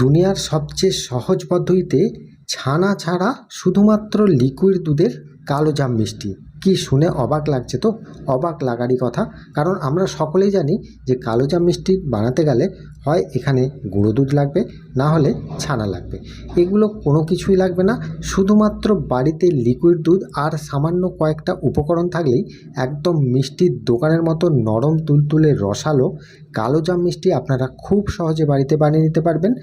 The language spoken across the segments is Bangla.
দুনিয়ার সবচেয়ে সহজ পদ্ধতিতে ছানা ছাড়া শুধুমাত্র লিকুইড দুধের কালো জাম মিষ্টি। কি শুনে অবাক লাগছে তো? অবাক লাগারই কথা। কারণ আমরা সকলেই জানি যে কালো জাম মিষ্টি বানাতে গেলে হয় এখানে গুঁড়ো দুধ লাগবে, না হলে ছানা লাগবে। এগুলো কোনো কিছুই লাগবে না। শুধুমাত্র বাড়িতে লিকুইড দুধ আর সামান্য কয়েকটা উপকরণ থাকলেই একদম মিষ্টির দোকানের মতো নরম তুলতুলে রসালো কালো জাম মিষ্টি আপনারা খুব সহজে বাড়িতে বানিয়ে নিতে পারবেন।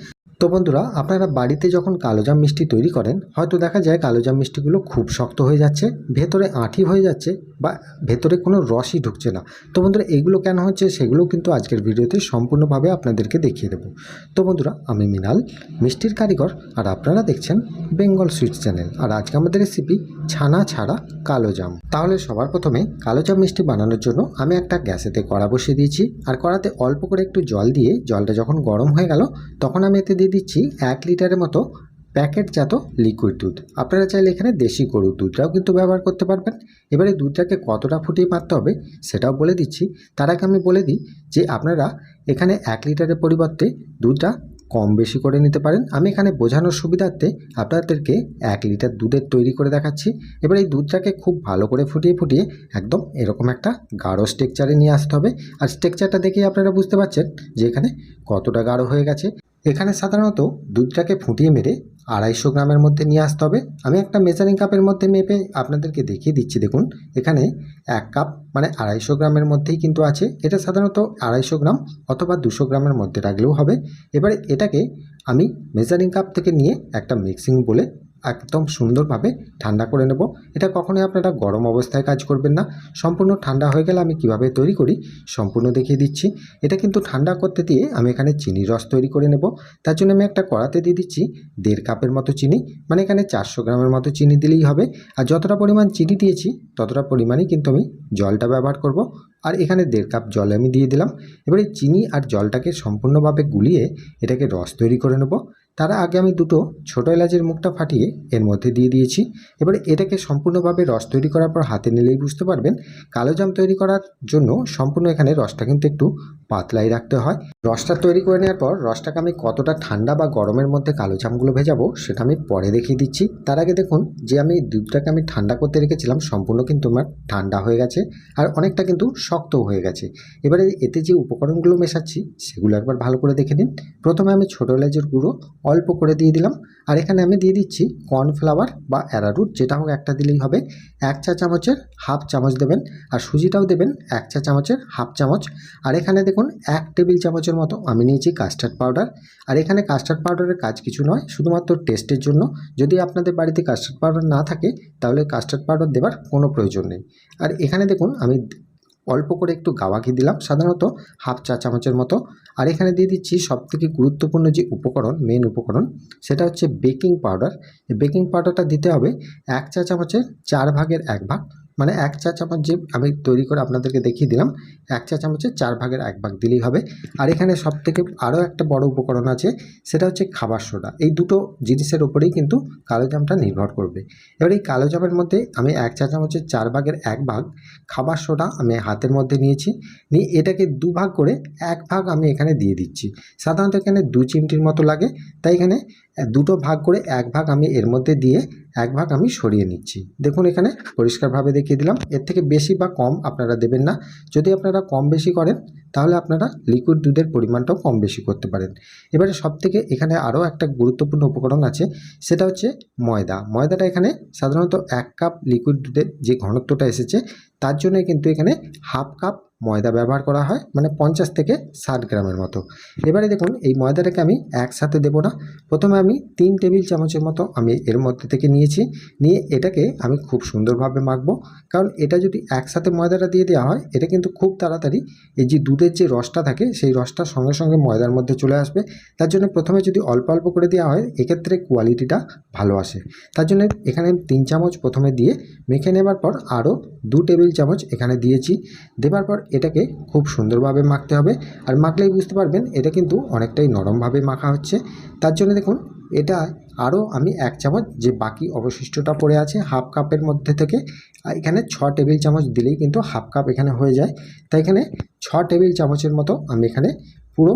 তো বন্ধুরা, আপনারা বাড়িতে যখন কালোজাম মিষ্টি তৈরি করেন, হয়তো দেখা যায় কালোজাম মিষ্টিগুলো খুব শক্ত হয়ে যাচ্ছে, ভেতরে আঁঠি হয়ে যাচ্ছে বা ভেতরে কোনো রসই ঢুকছে না। তো বন্ধুরা, এগুলো কেন হচ্ছে সেগুলো কিন্তু আজকের ভিডিওতে সম্পূর্ণভাবে আপনাদেরকে দেখিয়ে দেবো। তো বন্ধুরা, আমি মিনাল, মিষ্টির কারিগর, আর আপনারা দেখছেন বেঙ্গল সুইটস চ্যানেল। আর আজকে আমাদের রেসিপি ছানা ছাড়া কালোজাম। তাহলে সবার প্রথমে কালোজাম মিষ্টি বানানোর জন্য আমি একটা গ্যাসেতে কড়া বসিয়ে দিয়েছি। আর কড়াতে অল্প করে একটু জল দিয়ে, জলটা যখন গরম হয়ে গেল, তখন আমি এতে দিয়ে দিচ্ছি এক লিটারের মতো প্যাকেটজাত লিকুইড দুধ। আপনারা চাইলে এখানে দেশি গরুর দুধটাও কিন্তু ব্যবহার করতে পারবেন। এবারে দুধটাকে কতটা ফুটিয়ে মারতে হবে সেটাও বলে দিচ্ছি। তার আগে আমি বলে দিই যে আপনারা এখানে এক লিটারের পরিবর্তে দুধটা কম বেশি করে নিতে পারেন। আমি এখানে বোঝানোর সুবিধার্থে আপনাদেরকে এক লিটার দুধের তৈরি করে দেখাচ্ছি। এবার এই দুধটাকে খুব ভালো করে ফুটিয়ে ফুটিয়ে একদম এরকম একটা গাঢ় স্ট্রেকচারে নিয়ে আসতে হবে। আর স্ট্রেকচারটা দেখেই আপনারা বুঝতে পারছেন যে এখানে কতটা গাঢ় হয়ে গেছে। এখানে সাধারণত দুধটাকে ফুটিয়ে মেরে আড়াইশো গ্রামের মধ্যে নিয়ে আসতে হবে। আমি একটা মেজারিং কাপের মধ্যে মেপে আপনাদেরকে দেখিয়ে দিচ্ছি, দেখুন। এখানে এক কাপ মানে আড়াইশো গ্রামের মধ্যেই কিন্তু আছে। এটা সাধারণত আড়াইশো গ্রাম অথবা দুশো গ্রামের মধ্যে রাখলেও হবে। এবারে এটাকে আমি মেজারিং কাপ থেকে নিয়ে একটা মিক্সিং বলে একদম সুন্দরভাবে ঠান্ডা করে নেব। এটা কখনোই আপনারা গরম অবস্থায় কাজ করবেন না। সম্পূর্ণ ঠান্ডা হয়ে গেলে আমি কীভাবে তৈরি করি সম্পূর্ণ দেখিয়ে দিচ্ছি। এটা কিন্তু ঠান্ডা করতে দিয়ে আমি এখানে চিনির রস তৈরি করে নেব। তার জন্য আমি একটা কড়াতে দিয়ে দিচ্ছি দেড় কাপের মতো চিনি। মানে এখানে চারশো গ্রামের মতো চিনি দিলেই হবে। আর যতটা পরিমাণ চিনি দিয়েছি ততটা পরিমাণেই কিন্তু আমি জলটা ব্যবহার করব। আর এখানে দেড় কাপ জল আমি দিয়ে দিলাম। এবারে চিনি আর জলটাকে সম্পূর্ণভাবে গুলিয়ে এটাকে রস তৈরি করে নেব। তার আগে আমি দুটো ছোটো এলাচের মুখটা ফাটিয়ে এর মধ্যে দিয়ে দিয়েছি। এবারে এটাকে সম্পূর্ণভাবে রস তৈরি করার পর হাতে নিলেই বুঝতে পারবেন, কালো জাম তৈরি করার জন্য সম্পূর্ণ এখানে রসটা কিন্তু একটু পাতলাই রাখতে হয়। রসটা তৈরি করে নেওয়ার পর রসটাকে আমি কতটা ঠান্ডা বা গরমের মধ্যে কালো জামগুলো ভেজাবো সেটা আমি পরে দেখিয়ে দিচ্ছি। তার আগে দেখুন, যে আমি দুধটাকে আমি ঠান্ডা করতে রেখেছিলাম সম্পূর্ণ কিন্তু আমার ঠান্ডা হয়ে গেছে আর অনেকটা কিন্তু শক্তও হয়ে গেছে। এবারে এতে যে উপকরণগুলো মেশাচ্ছি সেগুলো একবার ভালো করে দেখে নিন। প্রথমে আমি ছোটো এলাচের গুঁড়ো অল্প করে দিয়ে দিলাম। আর এখানে আমি দিয়ে দিচ্ছি কর্নফ্লাওয়ার বা অ্যারারুট যেটা হোক একটা দিলেই হবে। এক চা চামচের হাফ চামচ দেবেন আর সুজিটাও দেবেন এক চা চামচের হাফ চামচ। আর এখানে দেখুন এক টেবিল চামচের মতো আমি নিয়েছি কাস্টার্ড পাউডার। আর এখানে কাস্টার্ড পাউডারের কাজ কিছু নয়, শুধুমাত্র টেস্টের জন্য। যদি আপনাদের বাড়িতে কাস্টার্ড পাউডার না থাকে, তাহলে কাস্টার্ড পাউডার দেওয়ার কোনো প্রয়োজন নেই। আর এখানে দেখুন আমি অল্প করে একটু গাওয়া ঘি দিলাম, সাধারণত হাফ চা চামচের মতো। আর এখানে দিয়ে দিচ্ছি সবথেকে গুরুত্বপূর্ণ যে উপকরণ মেন উপকরণ, সেটা হচ্ছে বেকিং পাউডার বেকিং পাউডারটা দিতে হবে এক চা চামচের চার ভাগের এক ভাগ। মানে এক চা চামচ যে আমি তৈরি করে আপনাদেরকে দেখিয়ে দিলাম, এক চা চামচের চার ভাগের এক ভাগ দিলেই হবে। আর এখানে সব থেকে আরও একটা বড় উপকরণ আছে, সেটা হচ্ছে খাবার সোডা। এই দুটো জিনিসের ওপরেই কিন্তু কালো জামটা নির্ভর করবে। এবার এই কালো জামের মধ্যে আমি এক চা চামচের চার ভাগের এক ভাগ খাবার সোডা আমি হাতের মধ্যে নিয়েছি। নিয়ে এটাকে দু ভাগ করে এক ভাগ আমি এখানে দিয়ে দিচ্ছি। সাধারণত এখানে দু চিমটির মতো লাগে, তাই এখানে দুটো ভাগ করে এক ভাগ আমি এর মধ্যে দিয়ে এক ভাগ আমি সরিয়ে নিচ্ছি। দেখুন এখানে পরিষ্কারভাবে দেখিয়ে দিলাম। এর থেকে বেশি বা কম আপনারা দেবেন না। যদি আপনারা কম বেশি করেন, তাহলে আপনারা লিকুইড দুধের পরিমাণটাও কম বেশি করতে পারেন। এবারে সব থেকে এখানে আরও একটা গুরুত্বপূর্ণ উপকরণ আছে, সেটা হচ্ছে ময়দা। ময়দাটা এখানে সাধারণত এক কাপ লিকুইড দুধের যে ঘনত্বটা এসেছে, তার জন্য কিন্তু এখানে হাফ কাপ ময়দা ব্যবহার করা হয় মানে পঞ্চাশ থেকে ষাট গ্রামের মতো। এবারে দেখুন, এই ময়দাটাকে আমি একসাথে দেবো না। প্রথমে আমি তিন টেবিল চামচের মতো আমি এর মধ্যে থেকে নিয়েছি। নিয়ে এটাকে আমি খুব সুন্দরভাবে মাখবো। কারণ এটা যদি একসাথে ময়দাটা দিয়ে দেওয়া হয়, এটা কিন্তু খুব তাড়াতাড়ি এই যে দুধের যে রসটা থাকে, সেই রসটা সঙ্গে সঙ্গে ময়দার মধ্যে চলে আসবে। তার জন্য প্রথমে যদি অল্প অল্প করে দেওয়া হয়, এক্ষেত্রে কোয়ালিটিটা ভালো আসে। তার জন্য এখানে তিন চামচ প্রথমে দিয়ে মেখে নেবার পর আরও দু টেবিল চামচ এখানে দিয়েছি। দেবার পর এটাকে খুব সুন্দরভাবে মাখতে হবে। আর মাখলেই বুঝতে পারবেন এটা কিন্তু অনেকটাই নরমভাবে মাখা হচ্ছে। তার জন্য দেখুন, এটা আরও আমি এক চামচ যে বাকি অবশিষ্টটা পড়ে আছে হাফ কাপের মধ্যে থেকে এখানে ছ টেবিল চামচ দিলেই কিন্তু হাফ কাপ এখানে হয়ে যায়। তাই এখানে ছ টেবিল চামচের মতো আমি এখানে পুরো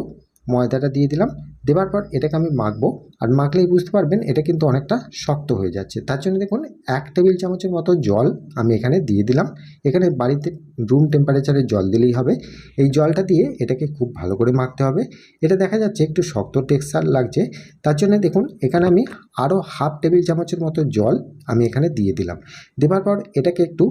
ময়দাটা দিয়ে দিলাম। দেওয়ার পর এটাকে আমি মাখবো। আর মাখলেই বুঝতে পারবেন এটা কিন্তু অনেকটা শক্ত হয়ে যাচ্ছে। তার জন্য দেখুন, এক টেবিল চামচের মতো জল আমি এখানে দিয়ে দিলাম। এখানে বাড়িতে রুম টেম্পারেচারে জল দিলেই হবে। এই জলটা দিয়ে এটাকে খুব ভালো করে মাখতে হবে। এটা দেখা যাচ্ছে একটু শক্ত টেক্সচার লাগছে। তার জন্য দেখুন, এখানে আমি আরও হাফ টেবিল চামচের মতো জল আমি এখানে দিয়ে দিলাম। দেওয়ার পর এটাকে একটু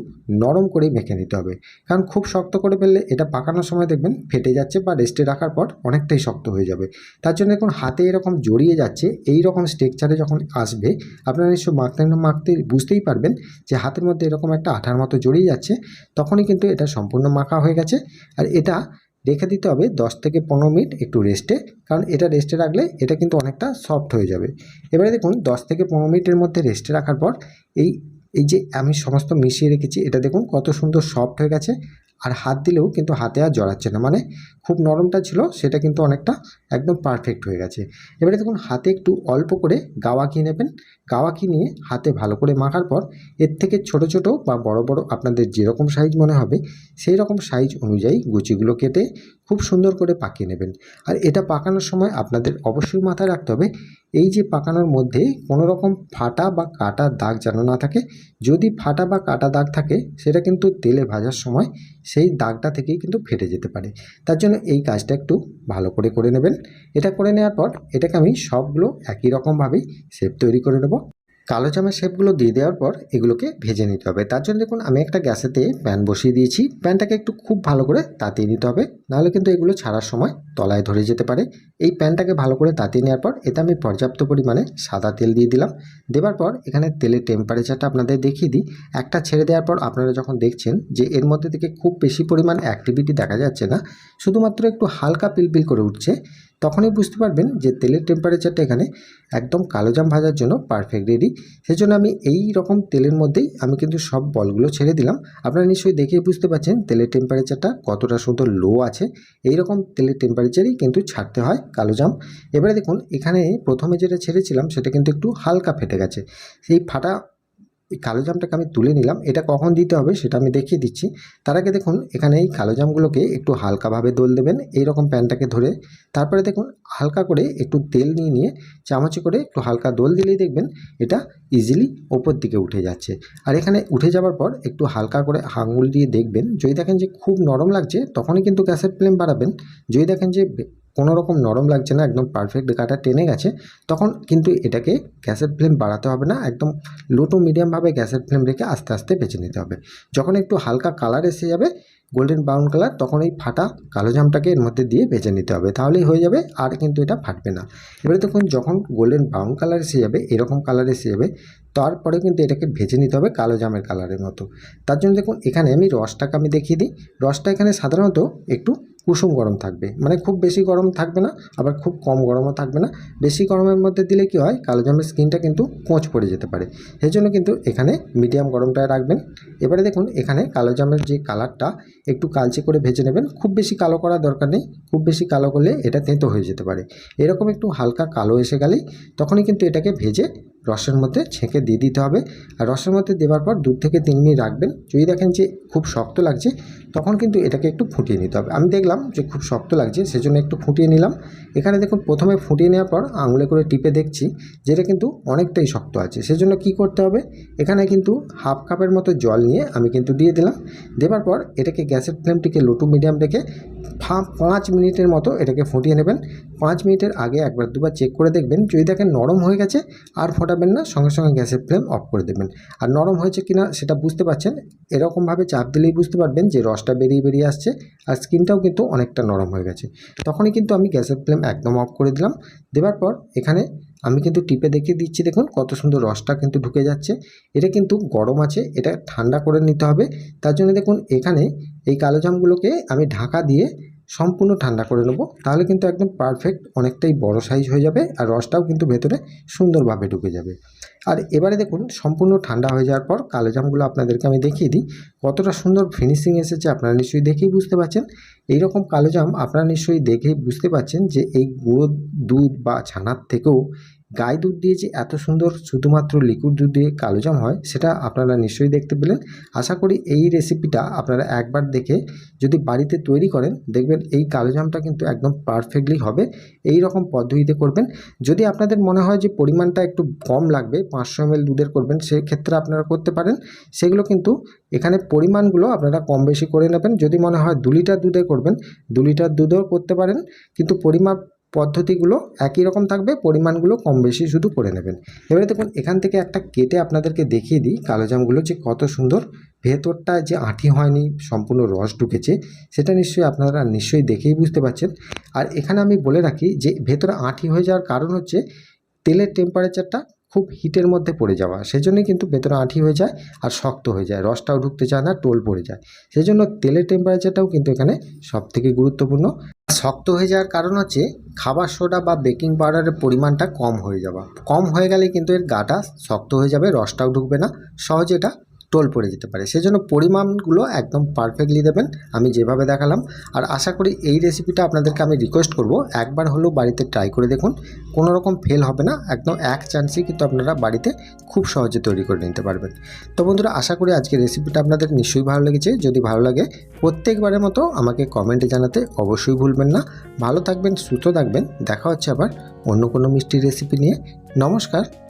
নরম করে মেখে নিতে হবে। কারণ খুব শক্ত করে ফেললে এটা পাকানোর সময় দেখবেন ফেটে যাচ্ছে বা রেস্টে রাখার পর অনেকটাই শক্ত হয়ে যাবে। তার জন্য এখন হাতে এরকম জড়িয়ে যাচ্ছে এই রকম স্ট্রেকচারে যখন আসবে, আপনারা নিশ্চয় মাখতে না মাখতে বুঝতেই পারবেন যে হাতের মধ্যে এরকম একটা আঠার মতো জড়িয়ে যাচ্ছে। তখনই কিন্তু এটা সম্পূর্ণ মাখা হয়ে গেছে। আর এটা রেখে দিতে হবে দশ থেকে পনেরো মিনিট একটু রেস্টে কারণ এটা রেস্টে রাখলে এটা কিন্তু অনেকটা সফট হয়ে যাবে। এবারে দেখুন, দশ থেকে পনেরো মিনিটের মধ্যে রেস্টে রাখার পর এই এই যে আমি সমস্ত মিশিয়ে রেখেছি, এটা দেখুন কত সুন্দর সফট হয়ে গেছে। আর হাত দিলেও কিন্তু হাতে আর জড়াচ্ছে না। মানে খুব নরমটা ছিল, সেটা কিন্তু অনেকটা একদম পারফেক্ট হয়ে গেছে। এবারে দেখুন, হাতে একটু অল্প করে গাওয়াকি নেবেন? গাওয়াকি নিয়ে হাতে ভালো করে মাখার পর এর থেকে ছোট ছোট বা বড় বড় আপনাদের যেরকম সাইজ মনে হবে সেই রকম সাইজ অনুযায়ী গুচিগুলো কেটে খুব সুন্দর করে পাকিয়ে নেবেন। আর এটা পাকানোর সময় আপনাদের অবশ্যই মাথায় রাখতে হবে, এই যে পাকানোর মধ্যে কোনো রকম ফাটা বা কাটা দাগ যেন না থাকে, যদি ফাটা বা কাটা দাগ থাকে, সেটা কিন্তু তেলে ভাজার সময় সেই দাগটা থেকেই কিন্তু ফেটে যেতে পারে। তার জন্য এই কাজটা একটু ভালো করে করে নেবেন। এটা করে নেওয়ার পর এটাকে আমি সবগুলো একই রকমভাবেই শেপ তৈরি করে নেব। কালো জামের শেপগুলো দিয়ে দেওয়ার পর এগুলোকে ভেজে নিতে হবে। তার জন্য দেখুন, আমি একটা গ্যাসেতে প্যান বসিয়ে দিয়েছি। প্যানটাকে একটু খুব ভালো করে তাতিয়ে নিতে হবে। নাহলে কিন্তু এগুলো ছাড়ার সময় তলায় ধরে যেতে পারে। এই প্যানটাকে ভালো করে তাতিয়ে নেওয়ার পর এতে আমি পর্যাপ্ত পরিমাণে সাদা তেল দিয়ে দিলাম। দেওয়ার পর এখানে তেলের টেম্পারেচারটা আপনাদের দেখিয়ে দিই। একটা ছেড়ে দেওয়ার পর আপনারা যখন দেখছেন যে এর মধ্যে থেকে খুব বেশি পরিমাণ অ্যাক্টিভিটি দেখা যাচ্ছে না, শুধুমাত্র একটু হালকা পিলপিল করে উঠছে। তখনই বুঝতে পারবেন যে তেলের টেম্পারেচারটা এখানে একদম কালো জাম ভাজার জন্য পারফেক্ট রেডি সেজন্য আমি এই রকম তেলের মধ্যেই আমি কিন্তু সব বলগুলো ছেড়ে দিলাম। আপনারা নিশ্চয়ই দেখেই বুঝতে পারছেন তেলের টেম্পারেচারটা কতটা সুন্দর লো আছে। এই রকম তেলের টেম্পারেচারই কিন্তু ছাড়তে হয় কালো জাম। এবারে দেখুন, এখানে প্রথমে যেটা ছেড়েছিলাম সেটা কিন্তু একটু হালকা ফেটে গেছে। সেই ফাটা এই কালো জামটাকে আমি তুলে নিলাম। এটা কখন দিতে হবে সেটা আমি দেখিয়ে দিচ্ছি। তার আগে দেখুন, এখানে এই কালো জামগুলোকে একটু হালকাভাবে দোল দেবেন। এই রকম প্যানটাকে ধরে তারপরে দেখুন, হালকা করে একটু তেল নিয়ে নিয়ে চামচে করে একটু হালকা দোল দিলেই দেখবেন এটা ইজিলি ওপর দিকে উঠে যাচ্ছে। আর এখানে উঠে যাওয়ার পর একটু হালকা করে আঙুল দিয়ে দেখবেন। যদি দেখেন যে খুব নরম লাগছে, তখনই কিন্তু গ্যাসের ফ্লেম বাড়াবেন। যদি দেখেন যে কোনো রকম নরম লাগছে না, একদম পারফেক্ট কাটা টেনে গেছে, তখন কিন্তু এটাকে গ্যাসের ফ্লেম বাড়াতে হবে না, একদম লো টু মিডিয়ামভাবে গ্যাসের ফ্লেম রেখে আস্তে আস্তে বেছে নিতে হবে। যখন একটু হালকা কালার এসে যাবে গোল্ডেন ব্রাউন কালার তখন এই ফাটা কালো জামটাকে এর মধ্যে দিয়ে ভেজে নিতে হবে, তাহলেই হয়ে যাবে, আর কিন্তু এটা ফাটবে না। এবারে দেখুন, যখন গোল্ডেন ব্রাউন কালার এসে যাবে, এরকম কালার এসে যাবে তারপরে কিন্তু এটাকে ভেজে নিতে হবে কালো জামের কালারের মতো। তার জন্য দেখুন, এখানে আমি রসটাকে আমি দেখিয়ে দিই। রসটা এখানে সাধারণত একটু কুসুম গরম থাকবে। মানে খুব বেশি গরম থাকবে না, আবার খুব কম গরমও থাকবে না। বেশি গরমের মধ্যে দিলে কি হয়, কালো জামের স্কিনটা কিন্তু কোঁচ পড়ে যেতে পারে। সেই জন্য কিন্তু এখানে মিডিয়াম গরমটায় রাখবেন। এবারে দেখুন, এখানে কালো জামের যে কালারটা, একটু কালচে করে ভেজে নেবেন। খুব বেশি কালো করার দরকার নেই, খুব বেশি কালো করলে এটা তেঁতো হয়ে যেতে পারে। এরকম একটু হালকা কালো এসে গেলেই তখনই কিন্তু এটাকে ভেজে রসের মধ্যে ছেঁকে দিয়ে দিতে হবে। আর রসের মধ্যে দেওয়ার পর দু থেকে তিন মিনিট রাখবেন। যদি দেখেন যে খুব শক্ত লাগছে, তখন কিন্তু এটাকে একটু ফুটিয়ে নিতে হবে। আমি দেখলাম যে খুব শক্ত লাগছে, সেজন্য একটু ফুটিয়ে নিলাম। এখানে দেখুন, প্রথমে ফুটিয়ে নেওয়ার পর আঙুলে করে টিপে দেখছি যে এটা কিন্তু অনেকটাই শক্ত আছে। সেজন্য কি করতে হবে? এখানে কিন্তু হাফ কাপের মতো জল নিয়ে আমি কিন্তু দিয়ে দিলাম। দেওয়ার পর এটাকে গ্যাসের ফ্লেমটিকে লো টু মিডিয়াম রেখে পাঁচ মিনিটের মতো এটাকে ফুটিয়ে নেবেন। পাঁচ মিনিটের আগে একবার দুবার চেক করে দেখবেন, যদি দেখেন নরম হয়ে গেছে, আর ফোটাবেন না, সঙ্গে সঙ্গে গ্যাসের ফ্লেম অফ করে দেবেন। আর নরম হয়েছে কিনা সেটা বুঝতে পারছেন, এরকমভাবে চাপ দিলেই বুঝতে পারবেন যে রসটা বেরিয়ে বেরিয়ে আসছে, আর স্কিনটাও কিন্তু অনেকটা নরম হয়ে গেছে। তখনই কিন্তু আমি গ্যাসের ফ্লেম একদম অফ করে দিলাম। দেওয়ার পর এখানে আমি কিন্তু টিপে দেখিয়ে দিচ্ছি, দেখুন কত সুন্দর রসটা কিন্তু ঢুকে যাচ্ছে। এটা কিন্তু গরম আছে, এটা ঠান্ডা করে নিতে হবে। তার জন্য দেখুন এখানে এই কালো জামগুলোকে আমি ঢাকা দিয়ে সম্পূর্ণ ঠান্ডা করে নেব। তাহলে কিন্তু একদম পারফেক্ট অনেকটাই বড় সাইজ হয়ে যাবে আর রসটাও কিন্তু ভেতরে সুন্দরভাবে ঢুকে যাবে। আর এবারে দেখুন, সম্পূর্ণ ঠান্ডা হয়ে যাওয়ার পর কালো জামগুলো আপনাদেরকে আমি দেখিয়ে দিই। কতটা সুন্দর ফিনিশিং এসেছে আপনারা নিশ্চয়ই দেখেই বুঝতে পারছেন। এইরকম কালো জাম আপনারা নিশ্চয়ই দেখেই বুঝতে পারছেন যে এই গুঁড়ো দুধ বা ছানার থেকেও গাই দুধ দিয়ে যে এত সুন্দর শুধুমাত্র লিকুইড দুধ দিয়ে কালোজাম হয়, সেটা আপনারা নিশ্চয়ই দেখতে পেলেন। আশা করি এই রেসিপিটা আপনারা একবার দেখে যদি বাড়িতে তৈরি করেন, দেখবেন এই কালোজামটা কিন্তু একদম পারফেক্টলি হবে। এই রকম পদ্ধতিতে করবেন। যদি আপনাদের মনে হয় যে পরিমাণটা একটু কম লাগবে, পাঁচশো এমএল দুধের করবেন, সেক্ষেত্রে আপনারা করতে পারেন। সেগুলো কিন্তু এখানে পরিমাণগুলো আপনারা কম বেশি করে নেবেন। যদি মনে হয় দু লিটার দুধে করবেন, দু লিটার দুধেও করতে পারেন। কিন্তু পরিমাপ পদ্ধতিগুলো একই রকম থাকবে, পরিমাণগুলো কম বেশি শুধু করে নেবেন। এবারে দেখুন, এখান থেকে একটা কেটে আপনাদেরকে দেখিয়ে দিই কালোজামগুলো যে কত সুন্দর। ভেতরটা যে আঁটি হয়নি, সম্পূর্ণ রস ঢুকেছে, সেটা নিশ্চয়ই আপনারা নিশ্চয়ই দেখেই বুঝতে পারছেন। আর এখানে আমি বলে রাখি যে, ভেতরে আঁটি হয়ে যাওয়ার কারণ হচ্ছে, তেলের টেম্পারেচারটা খুব হিটের মধ্যে পড়ে যাওয়া। সেজন্যই কিন্তু ভেতরে আঁঠি হয়ে যায় আর শক্ত হয়ে যায়, রসটাও ঢুকতে চায় না, টোল পড়ে যায়। সেজন্য তেলের টেম্পারেচারটাও কিন্তু এখানে সবথেকে গুরুত্বপূর্ণ। শক্ত হয়ে যাওয়ার কারণ হচ্ছে খাবার সোডা বা বেকিং পাউডারের পরিমাণটা কম হয়ে যাওয়া। কম হয়ে গেলে কিন্তু এর গাটা শক্ত হয়ে যাবে, রসটাও ঢুকবে না, সহজে এটা টোল পড়ে যেতে পারে। সেজন্য পরিমাণগুলো একদম পারফেক্টলি দেবেন, আমি যেভাবে দেখালাম। আর আশা করি এই রেসিপিটা আপনাদেরকে আমি রিকোয়েস্ট করব। একবার হলেও বাড়িতে ট্রাই করে দেখুন। কোনো রকম ফেল হবে না, একদম এক চান্সেই কিন্তু আপনারা বাড়িতে খুব সহজে তৈরি করে নিতে পারবেন। তো বন্ধুরা, আশা করি আজকের রেসিপিটা আপনাদের নিশ্চয়ই ভালো লেগেছে। যদি ভালো লাগে, প্রত্যেকবারের মতো আমাকে কমেন্টে জানাতে অবশ্যই ভুলবেন না। ভালো থাকবেন, সুস্থ থাকবেন। দেখা হচ্ছে আবার অন্য কোনো মিষ্টি রেসিপি নিয়ে। নমস্কার।